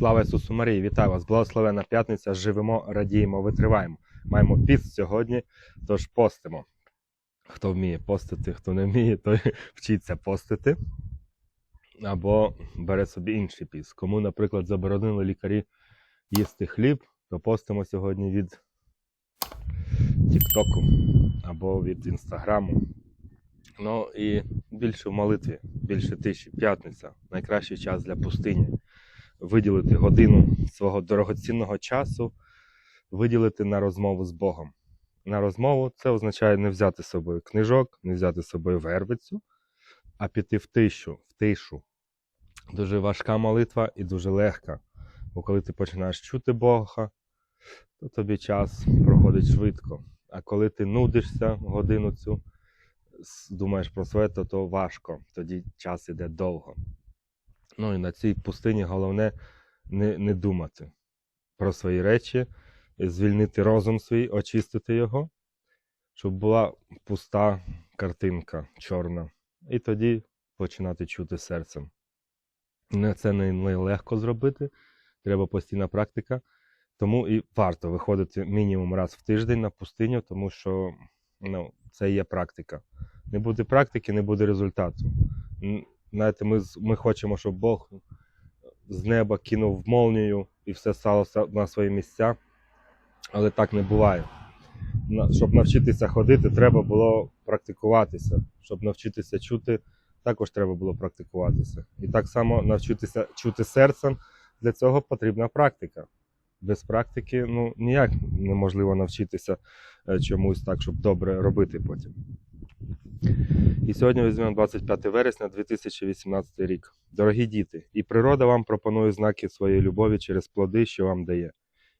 Слава Ісусу Марії! Вітаю вас! Благословена п'ятниця! Живемо, радіємо, витриваємо. Маємо піст сьогодні, тож постимо. Хто вміє постити, хто не вміє, той вчиться постити. Або бере собі інший піст. Кому, наприклад, заборонили лікарі їсти хліб, то постимо сьогодні від Тіктоку або від Інстаграму. Ну і більше в молитві, більше тиші. П'ятниця найкращий час для пустині виділити годину свого дорогоцінного часу, виділити на розмову з Богом. На розмову це означає не взяти з собою книжок, не взяти з собою вервицю, а піти в тишу, в тишу. Дуже важка молитва і дуже легка. Бо коли ти починаєш чути Бога, то тобі час проходить швидко. А коли ти нудишся годину цю, думаєш про своє, то, то важко. Тоді час іде довго. Ну і на цій пустині головне не, не думати про свої речі, звільнити розум свій, очистити його, щоб була пуста картинка чорна. І тоді починати чути серцем. Це не легко зробити, треба постійна практика. Тому і варто виходити мінімум раз в тиждень на пустиню, тому що ну, це є практика. Не буде практики, не буде результату. Знаєте, ми, ми хочемо, щоб Бог з неба кинув молнію і все сталося на свої місця, але так не буває. Щоб навчитися ходити, треба було практикуватися. Щоб навчитися чути, також треба було практикуватися. І так само навчитися чути серцем, для цього потрібна практика. Без практики ну, ніяк неможливо навчитися е, чомусь так, щоб добре робити потім. І сьогодні візьмемо 25 вересня 2018 рік. Дорогі діти, і природа вам пропонує знаки своєї любові через плоди, що вам дає.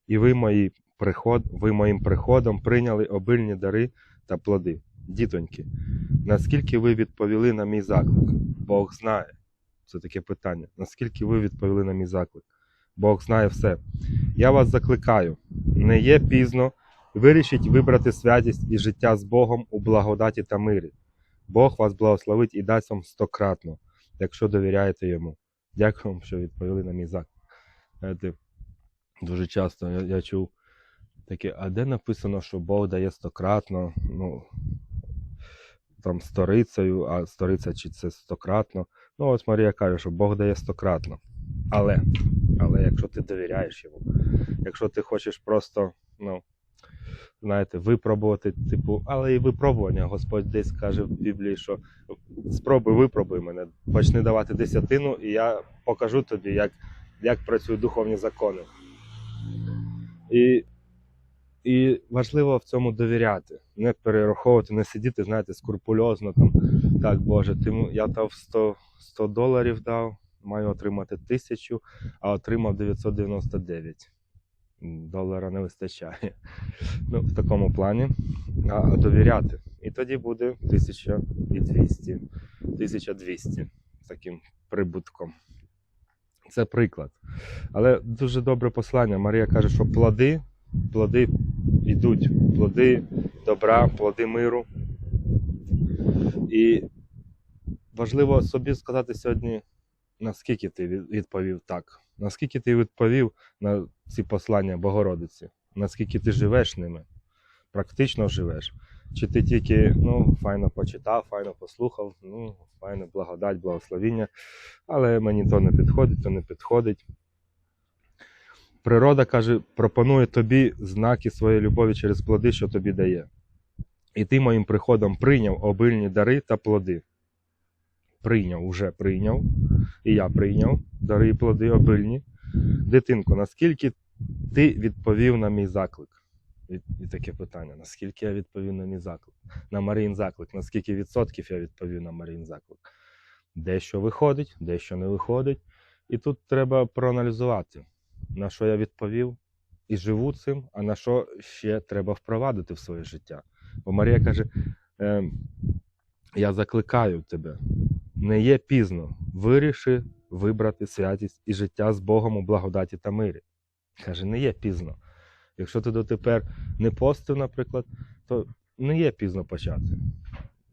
І ви, мої приход, ви моїм приходом прийняли обильні дари та плоди. Дітоньки, наскільки ви відповіли на мій заклик? Бог знає. Це таке питання. Наскільки ви відповіли на мій заклик? Бог знає все. Я вас закликаю, не є пізно, вирішіть вибрати святість і життя з Богом у благодаті та мирі. Бог вас благословить і дасть вам стократно, якщо довіряєте йому. Дякую вам, що відповіли на мій заклик. Знаєте, дуже часто я, я чув таке, а де написано, що Бог дає стократно, ну, там сторицею, а сториця чи це стократно. Ну, ось Марія каже, що Бог дає стократно. Але, але якщо ти довіряєш йому, якщо ти хочеш просто, ну, знаєте, випробувати, типу, але і випробування. Господь десь каже в Біблії, що спробуй, випробуй мене, почни давати десятину, і я покажу тобі, як, як працюють духовні закони. І, і важливо в цьому довіряти, не перераховувати, не сидіти, знаєте, скрупульозно там. Так, Боже, ти, я дав 100, 100 доларів дав, маю отримати тисячу, а отримав 999. Долара не вистачає. Ну, в такому плані. А довіряти. І тоді буде 1200, 1200 з таким прибутком. Це приклад. Але дуже добре послання. Марія каже, що плоди, плоди йдуть, плоди добра, плоди миру. І важливо собі сказати сьогодні, наскільки ти відповів так, наскільки ти відповів на ці послання Богородиці, наскільки ти живеш ними, практично живеш. Чи ти тільки ну, файно почитав, файно послухав, ну, файно благодать, благословіння, але мені то не підходить, то не підходить. Природа каже, пропонує тобі знаки своєї любові через плоди, що тобі дає. І ти моїм приходом прийняв обильні дари та плоди. Прийняв, уже прийняв, і я прийняв дари і плоди обильні. Дитинко, наскільки ти відповів на мій заклик? І, і таке питання: наскільки я відповів на мій заклик? На Маріїн заклик, наскільки відсотків я відповів на Маріїн заклик? Дещо виходить, дещо не виходить. І тут треба проаналізувати, на що я відповів і живу цим, а на що ще треба впровадити в своє життя. Бо Марія каже: е, я закликаю тебе, не є пізно, виріши вибрати святість і життя з Богом у благодаті та мирі. Каже, не є пізно. Якщо ти дотепер не постив, наприклад, то не є пізно почати.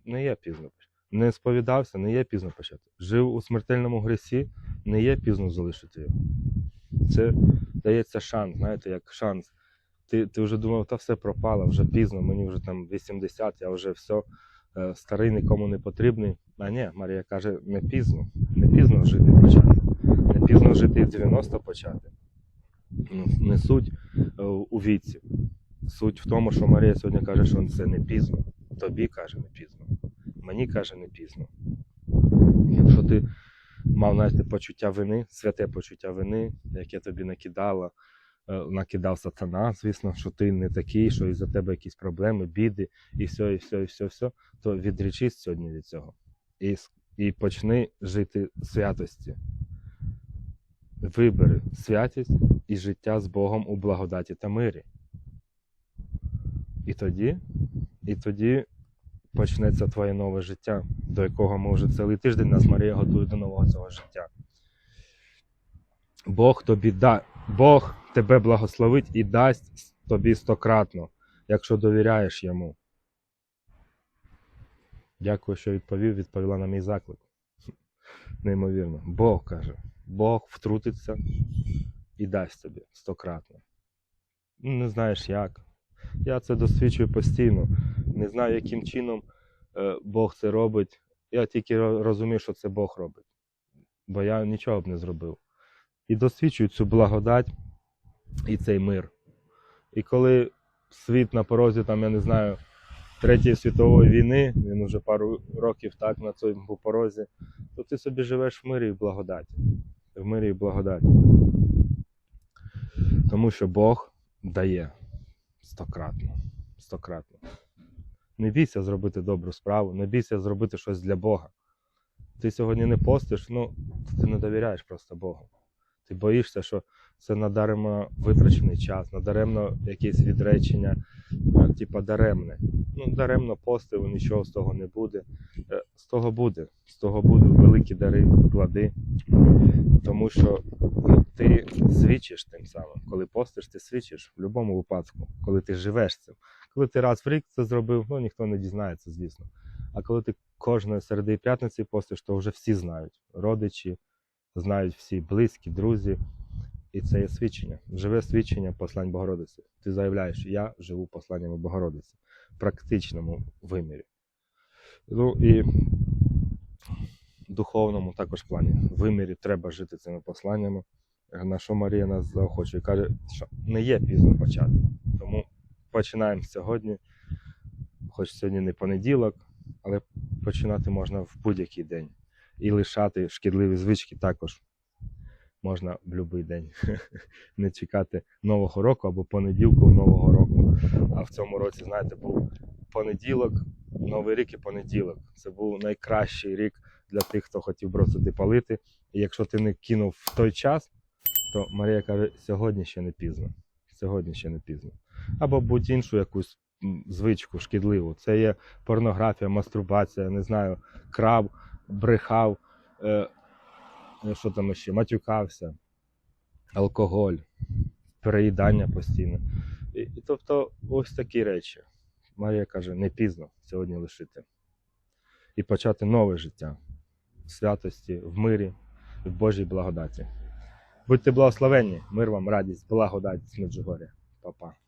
Не є пізно почати. Не сповідався, не є пізно почати. Жив у смертельному грісі, не є пізно залишити його. Це дається шанс, знаєте, як шанс. Ти, ти вже думав, та все пропало, вже пізно, мені вже там 80, я вже все, старий нікому не потрібний. А ні, Марія каже, не пізно, не пізно жити почати. Не пізно жити і в 90 почати. Ну, Не суть е, у віці. Суть в тому, що Марія сьогодні каже, що це не пізно. Тобі каже, не пізно. Мені каже, не пізно. Якщо ти мав знаєте, почуття вини, святе почуття вини, яке тобі накидало, е, накидав сатана, звісно, що ти не такий, що із-за тебе якісь проблеми, біди, і все, і все, і все, все, то відречись сьогодні від цього. І, і почни жити святості. Вибери святість і життя з Богом у благодаті та мирі. І тоді, і тоді почнеться твоє нове життя, до якого ми вже цілий тиждень нас Марія готує до нового цього життя. Бог тобі да... Бог тебе благословить і дасть тобі стократно, якщо довіряєш йому. Дякую, що відповів, відповіла на мій заклик. Неймовірно. Бог каже, Бог втрутиться і дасть тобі стократно. Ну, Не знаєш як. Я це досвідчую постійно. Не знаю, яким чином е, Бог це робить. Я тільки ро- розумію, що це Бог робить. Бо я нічого б не зробив. І досвідчую цю благодать і цей мир. І коли світ на порозі, там, я не знаю, Третьої світової війни, він уже пару років так на цьому порозі, то ти собі живеш в мирі і благодаті. В мирі і благодаті. Тому що Бог дає стократно. Стократно. Не бійся зробити добру справу, не бійся зробити щось для Бога. Ти сьогодні не постиш, ну ти не довіряєш просто Богу. Ти боїшся, що це надаремно витрачений час, надаремно якесь відречення, типа даремне. Ну, даремно постив, нічого з того не буде. Е, З того буде. З того будуть великі дари, плоди. Тому що ти свідчиш тим самим. Коли постиш, ти свідчиш в будь-якому випадку, коли ти живеш цим. Коли ти раз в рік це зробив, ну ніхто не дізнається, звісно. А коли ти кожної середи і п'ятниці постиш, то вже всі знають. Родичі, знають всі близькі, друзі. І це є свідчення. Живе свідчення послань Богородиці. Ти заявляєш, я живу посланнями Богородиці в практичному вимірі. Ну і в духовному також плані. вимірі треба жити цими посланнями. На що Марія нас заохочує? Каже, що не є пізно почати. Тому починаємо сьогодні. Хоч сьогодні не понеділок, але починати можна в будь-який день. І лишати шкідливі звички також можна в будь-який день. Не чекати нового року або понеділку нового року. А в цьому році, знаєте, був понеділок, Новий рік і понеділок. Це був найкращий рік для тих, хто хотів бросити палити. І якщо ти не кинув в той час, то Марія каже, сьогодні ще не пізно. Сьогодні ще не пізно. Або будь іншу якусь звичку шкідливу. Це є порнографія, мастурбація, не знаю, крав, брехав, е, е, що там ще, матюкався, алкоголь, переїдання постійне. І, тобто ось такі речі. Марія каже, не пізно сьогодні лишити. І почати нове життя в святості, в мирі, в Божій благодаті. Будьте благословенні, мир вам, радість, благодать з. Па-па.